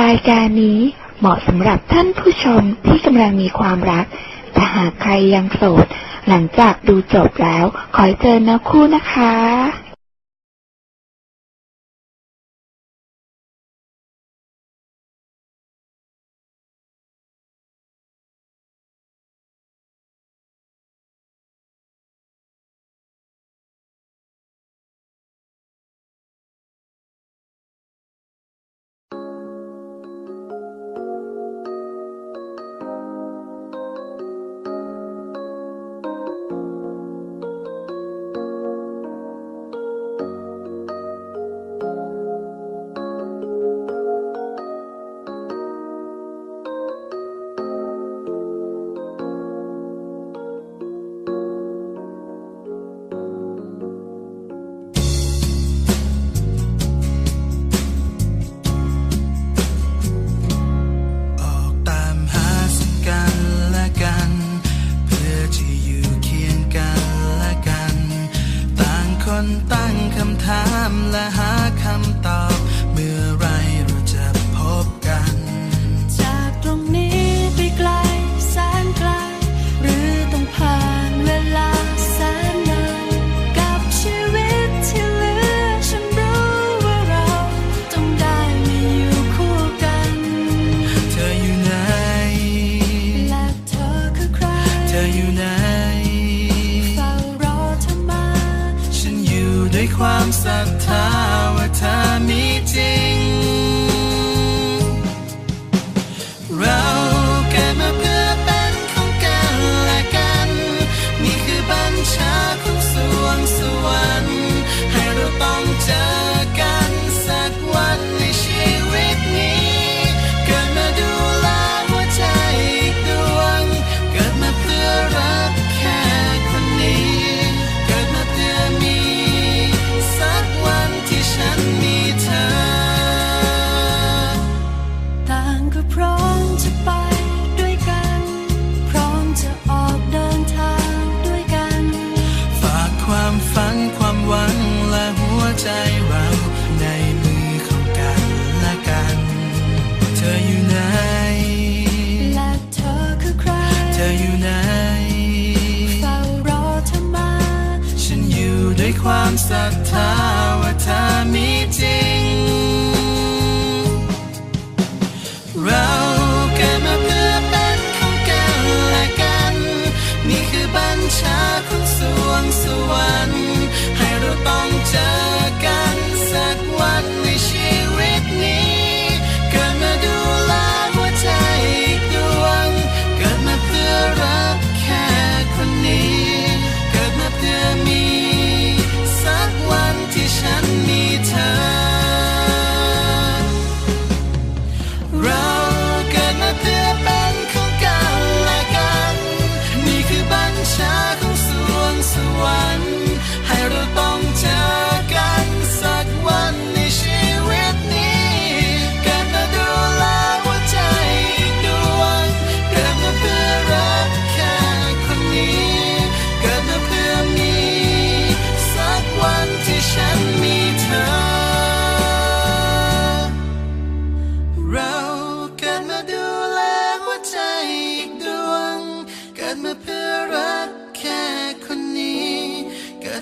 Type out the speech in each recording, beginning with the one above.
รายการนี้เหมาะสำหรับท่านผู้ชมที่กำลังมีความรัก แต่หากใครยังโสด หลังจากดูจบแล้ว ขอเจอนะคู่นะคะำตั้งคำถามและหาคำตอบ that time. ังและหัวใจเราในมือของกันและกัน เธออยู่ไหน และเธอคือใคร เธออยู่ไหนเฝ้ารอเธอมา ฉันอยู่ด้วยความศรัทธาว่าเธอมีจริง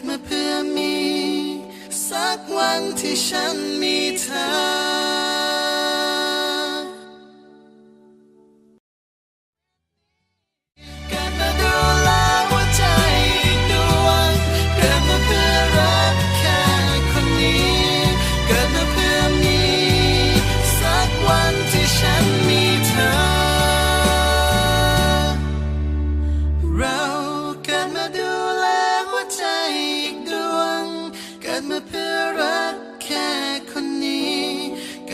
มาเพื่อมี สักวันที่ฉันมีเธอ